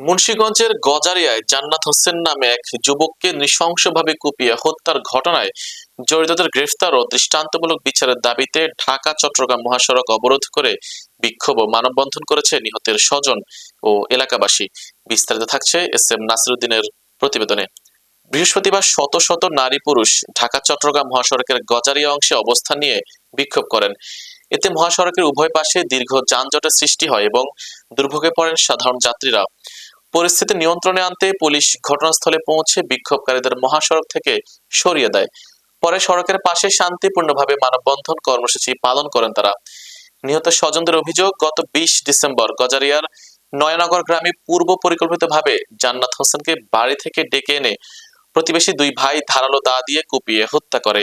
মুন্সিগঞ্জের গজারিয়ায় জান্নাত হোসেন নামে এক যুবককে নৃশংসভাবে কুপিয়ে হত্যার ঘটনায় জড়িতদের গ্রেফতার ও দৃষ্টান্তমূলক বিচারের দাবিতে ঢাকা, চট্টগ্রাম মহাসড়ক অবরোধ করে বিক্ষোভ ও মানববন্ধন করেছে নিহতের স্বজন ও এলাকাবাসী। বিস্তারিত থাকছে এস এম নাসিরুদ্দিনের প্রতিবেদনে। বৃহস্পতিবার শত শত নারী পুরুষ ঢাকা, চট্টগ্রাম মহাসড়কের গজারিয়া অংশে অবস্থান নিয়ে বিক্ষোভ করেন। এতে মহাসড়কের উভয় পাশে দীর্ঘ যানজটের সৃষ্টি হয় এবং দুর্ভোগে পড়েন সাধারণ যাত্রীরা। পরিস্থিতি নিয়ন্ত্রণে আনতে পুলিশ ঘটনাস্থলে পৌঁছে বিক্ষোভকারীদের মহাসড়ক থেকে সরিয়ে দেয়। পরে সড়কের পাশে শান্তিপূর্ণভাবে মানববন্ধন কর্মসূচি পালন করেন তারা। নিহত স্বজনদের অভিযোগ, গত বিশ ডিসেম্বর গজারিয়ার নয়নগর গ্রামে পূর্ব পরিকল্পিতভাবে জান্নাত হোসেনকে বাড়ি থেকে ডেকে এনে প্রতিবেশী দুই ভাই ধারালো দা দিয়ে কুপিয়ে হত্যা করে।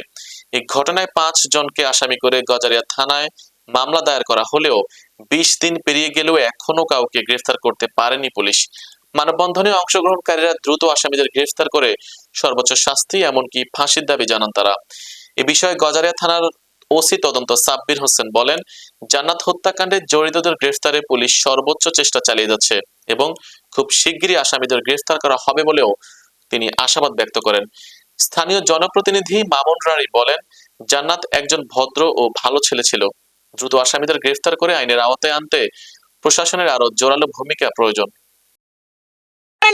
এই ঘটনায় পাঁচ জনকে আসামি করে গজারিয়া থানায় মামলা দায়ের করা হলেও বিশ দিন পেরিয়ে গেলেও এখনও কাউকে গ্রেফতার করতে পারেনি পুলিশ। মানববন্ধনে অংশগ্রহণকারীরা দ্রুত আসামিদের গ্রেফতার করে সর্বোচ্চ শাস্তি এমনকি ফাঁসির দাবি জানান তারা। এ বিষয়ে গজারিয়া থানার ওসি তদন্ত সাব্বির হোসেন বলেন, জান্নাত হত্যাকাণ্ডে জড়িতদের গ্রেফতারে পুলিশ সর্বোচ্চ চেষ্টা চালিয়ে যাচ্ছে এবং খুব শিগগিরই আসামিদের গ্রেফতার করা হবে বলেও তিনি আশাবাদ ব্যক্ত করেন। স্থানীয় জনপ্রতিনিধি মামুন রানী বলেন, জান্নাত একজন ভদ্র ও ভালো ছেলে ছিল। দ্রুত আসামিদের গ্রেফতার করে আইনের আওতায় আনতে প্রশাসনের আরও জোরালো ভূমিকা প্রয়োজন।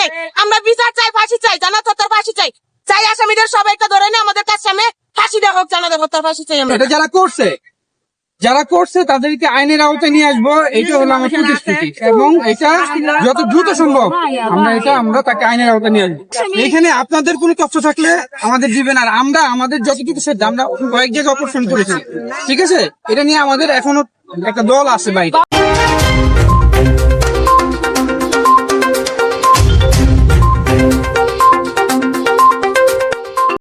নাই। আমরা বিচার চাই, ফাঁসি চাই হত্যার ফাঁসি চাই। চাই আসামিদের সবাইকে ধরে নিয়ে আমাদের কাছে সামনে ফাঁসি দেওয়া হোক হত্যার ফাঁসি চাই আমরা। যারা করছে যারা করছে তাদেরকে আইনের আওতায় নিয়ে আসব এটা হলো আমার প্রতিশ্রুতি। এবং এটা যত দ্রুত সম্ভব, আমরা এটা, আমরা তাকে আইনের আওতায় নিয়ে আসব। এখানে আপনাদের কোনো তথ্য থাকলে আমাদের দিবেন, আর আমরা, আমাদের যতটুকু সাধ্য আমরা কয়েক জায়গায় অপারেশন করেছি। ঠিক আছে? এটা নিয়ে আমাদের এখনও একটা দল আছে বাইরে।